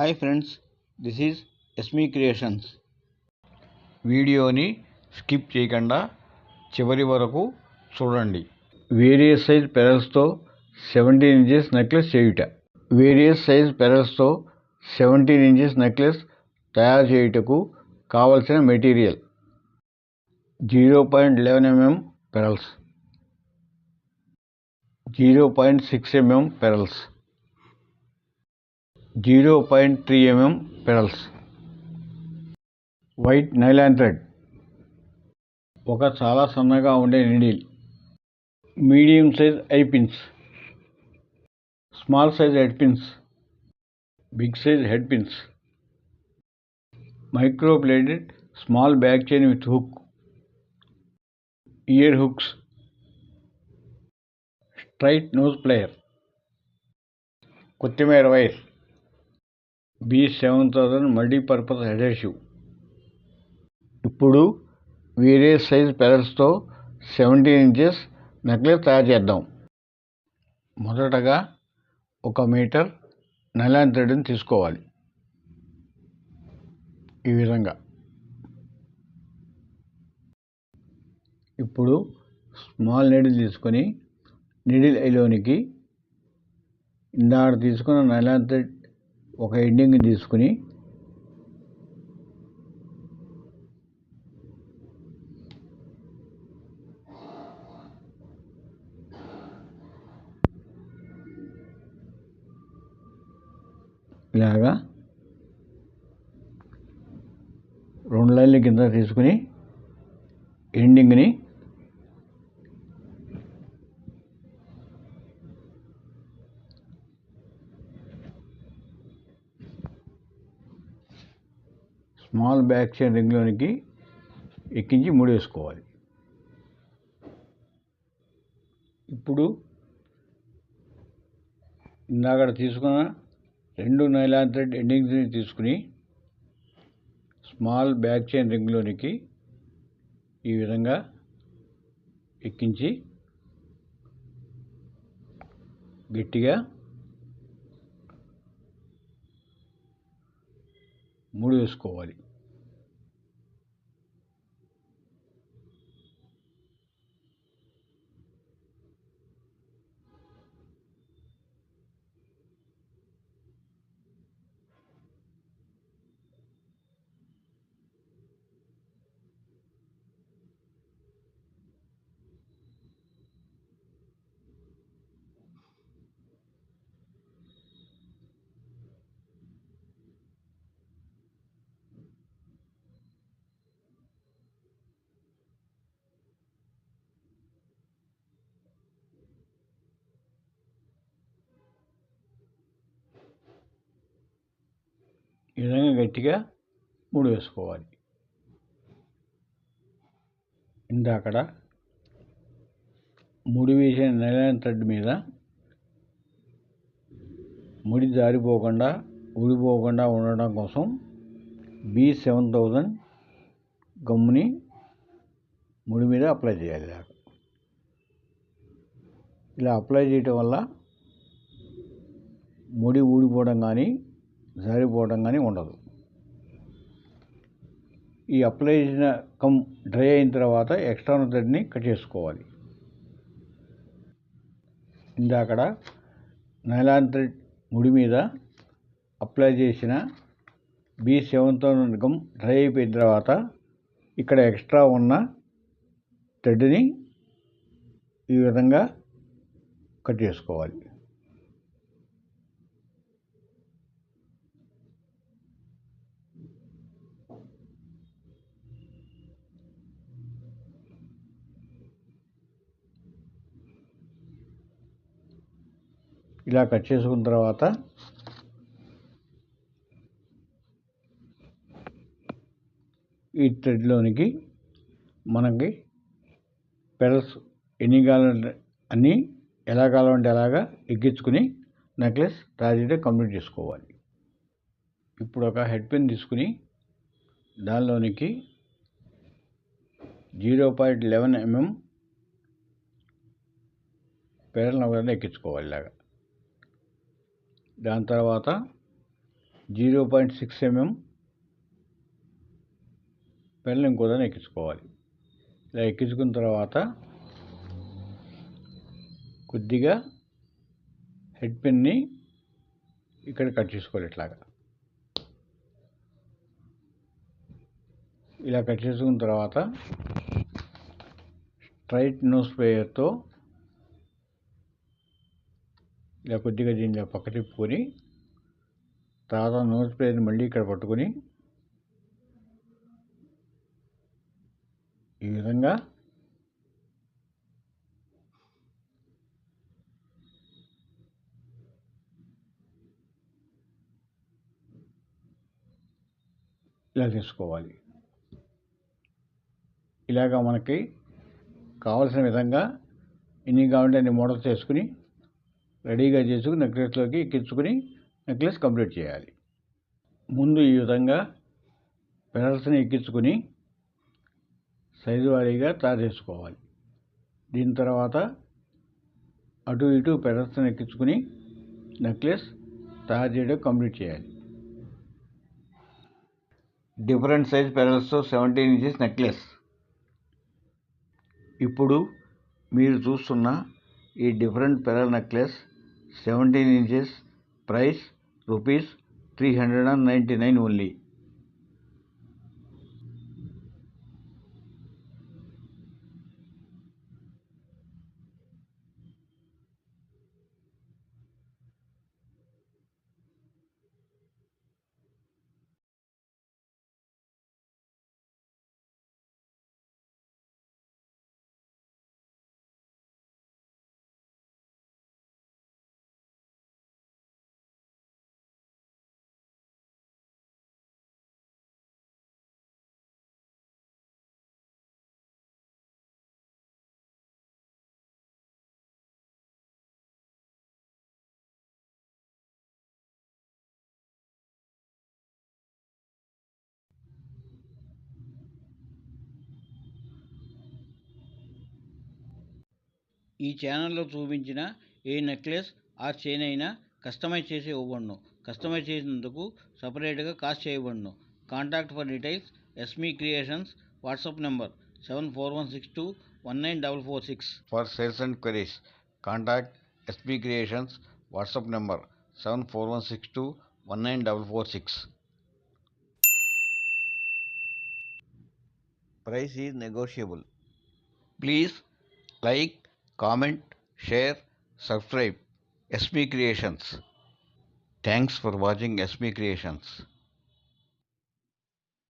Hi friends this is Esmi creations. వీడియోని skip చేయకుండా చివరి వరకు చూడండి. వేరియస్ సైజ్ పెరల్స్తో సెవెంటీన్ ఇంచెస్ నెక్లెస్ చేయుట. వేరియస్ సైజ్ పెరల్స్తో సెవెంటీన్ ఇంచెస్ నెక్లెస్ తయారు చేయుటకు కావలసిన material zero point eleven MM pearls zero point six MM pearls zero point three MM pearls white nylon thread. ఒక చాలా సన్నగా ఉండే needle. Medium size eye pins. Small size head pins. Big size head pins. Micro plated small back chain with hook. Ear hooks. Straight nose plier. కొత్తిమీర wire. B seven thousand multipurpose adhesive. ఇప్పుడు వేరే size పెరల్స్తో seventeen inches necklace తయారు చేద్దాం. మొదటగా ఒక metre nylon థ్రెడ్ని తీసుకోవాలి. ఈ విధంగా. ఇప్పుడు స్మాల్ నీడిల్ తీసుకొని నీడిల్ ఐలోనికి ఇందాడ తీసుకున్న నైలాన్ థ్రెడ్ ఒక ఎండింగ్ తీసుకుని ఇలాగా రెండు లైన్ల కింద తీసుకుని ఎండింగ్ని స్మాల్ బ్యాక్ చైన్ రింగ్లోనికి ఎక్కించి ముడేసుకోవాలి. ఇప్పుడు ఇందాక తీసుకున్న రెండు నైలాన్ థ్రెడ్ ఎండింగ్స్ని తీసుకుని స్మాల్ బ్యాక్ చైన్ రింగ్లోనికి ఈ విధంగా ఎక్కించి గట్టిగా మూడు వేసుకోవాలి. ఈ విధంగా గట్టిగా ముడి వేసుకోవాలి. ఇందాకడ ముడి వేసిన నైలాన్ థ్రెడ్ మీద ముడి జారిపోకుండా ఊడిపోకుండా ఉండడం కోసం బి సెవెన్ థౌజండ్ గమ్ముని ముడి మీద అప్లై చేయాలి దాకా ఇలా అప్లై చేయటం వల్ల ముడి ఊడిపోవడం కానీ జారిపోవడం కానీ ఉండదు. ఈ అప్లై చేసిన కమ్ డ్రై అయిన తర్వాత ఎక్స్టర్నల్ థ్రెడ్ని కట్ చేసుకోవాలి. ఇందాకడ నైలాన్ థ్రెడ్ ముడి మీద అప్లై చేసిన బీ సెవెన్తో థౌసండ్ గమ్ డ్రై అయిపోయిన తర్వాత ఇక్కడ ఎక్స్ట్రా ఉన్న థ్రెడ్ని ఈ విధంగా కట్ చేసుకోవాలి. ఇలా కట్ చేసుకున్న తర్వాత ఈ థ్రెడ్లోనికి మనకి పెరల్స్ ఎన్ని కావాలంటే అన్నీ ఎలా కావాలంటే అలాగా ఎక్కించుకుని నెక్లెస్ తయారు కంప్లీట్ చేసుకోవాలి. ఇప్పుడు ఒక హెడ్ పిన్ తీసుకుని దానిలోనికి zero point eleven MM pearl నగరాన్ని ఎక్కించుకోవాలి ఇలాగా. దాని తర్వాత zero point six MM pen ఇంకోదాన్ని ఎక్కించుకోవాలి. ఇలా ఎక్కించుకున్న తర్వాత కొద్దిగా హెడ్ పెన్ని ఇక్కడ కట్ చేసుకోవాలి ఇట్లాగా. ఇలా కట్ చేసుకున్న తర్వాత స్ట్రైట్ నోస్ స్ప్రేయర్తో ఇలా కొద్దిగా దీనిలో పక్క తిప్పుకొని తర్వాత నోస్ స్ప్రేని మళ్ళీ ఇక్కడ పట్టుకొని ఈ విధంగా ఇలా తీసుకోవాలి. ఇలాగా మనకి కావలసిన విధంగా ఎన్ని కావాలంటే అన్ని మోడల్స్ చేసుకుని రెడీగా చేసుకుని నెక్లెస్లోకి ఎక్కించుకుని నెక్లెస్ కంప్లీట్ చేయాలి. ముందు ఈ విధంగా పెరల్స్ని ఎక్కించుకుని సైజు వారీగా తయారు చేసుకోవాలి. దీని తర్వాత అటు ఇటు పెరల్స్ని ఎక్కించుకుని నెక్లెస్ తయారు చేయడం కంప్లీట్ చేయాలి. డిఫరెంట్ సైజ్ పెరల్స్తో సెవెంటీన్ ఇంచెస్ నెక్లెస్. ఇప్పుడు మీరు చూస్తున్న ఈ different pearl necklace seventeen inches price rupees three hundred and ninety nine only ఈ ఛానల్లో చూపించిన ఏ నెక్లెస్ ఆర్ చైన్ అయినా కస్టమైజ్ చేసి ఇవ్వబడును. కస్టమైజ్ చేసినందుకు సపరేట్గా కాస్ట్ చేయబడును. Contact for details Esmi creations WhatsApp number seven four one six two one nine double four six. For sales and queries contact Esmi creations WhatsApp number seven four one six two one nine double four six. Price is negotiable. Please like comment, share, subscribe SB Creations. Thanks for watching SB Creations.